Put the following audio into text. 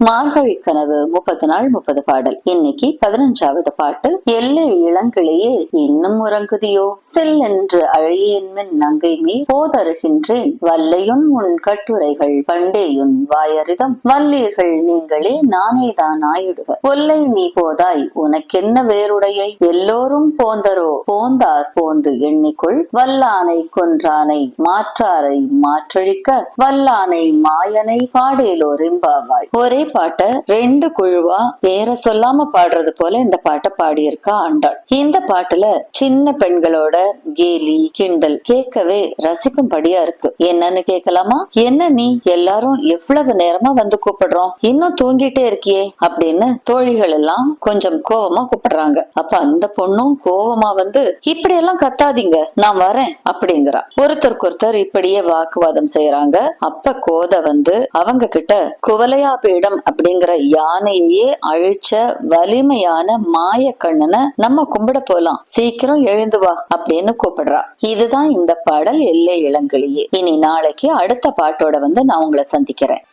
மார்கழி கனவு முப்பது நாள் முப்பது பாடல். இன்னைக்கு பதினஞ்சாவது பாட்டு. எல்லை இளங்கிளையே இன்னும் உறங்குதியோ? செல்லென்று அழியேன்மின் நங்கை மீ போதருகின்றேன். வல்லையுன் உன் கட்டுரைகள் பண்டேயுன் வாயரிதம். வல்லீர்கள் நீங்களே நானே தான் ஆயிடுக ஒல்லை நீ போதாய் உனக்கென்ன வேறுடைய? எல்லோரும் போந்தரோ? போந்தார் போந்து எண்ணிக்குள். வல்லானை கொன்றானை மாற்றாரை மாற்றழிக்க. வல்லானை மாயனை பாடேலோர் இம்பாவாய். ஒரே பாட்டை ரெண்டு குழுவா பேரை சொல்லாம பாடுறது போல இந்த பாட்டை பாடியிருக்கா ஆண்டாள் இந்த பாட்டுல சின்ன பெண்களோட கேலி கிண்டல் கேட்கவே ரசிக்கும்படியா இருக்கு. என்னன்னு கேட்கலாமா? என்ன நீ எல்லாரும் எவ்வளவு நேரமா வந்து கூப்பிடுறோம்? இன்னும் தூங்கிட்டே இருக்கியே அப்படின்னு தோழிகள் எல்லாம் கொஞ்சம் கோவமா கூப்பிடுறாங்க. அப்ப அந்த பொண்ணும் கோவமா வந்து இப்படி எல்லாம் கத்தாதீங்க நான் வரேன் அப்படிங்கிறா. ஒருத்தருக்கு ஒருத்தர் இப்படியே வாக்குவாதம் செய்யறாங்க அப்ப கோத வந்து அவங்க கிட்ட குவலையா பீடம் அப்படிங்கிற யானையே அழிச்ச வலிமையான மாய கண்ணனை நம்ம கும்பிட போலாம். சீக்கிரம் எழுந்து வா அப்படின்னு கூப்பிடுறா. இதுதான் இந்த பாடல் எல்லை இளங்கிளியே இனி நாளைக்கு அடுத்த பாட்டோட வந்து நான் உங்களை சந்திக்கிறேன்.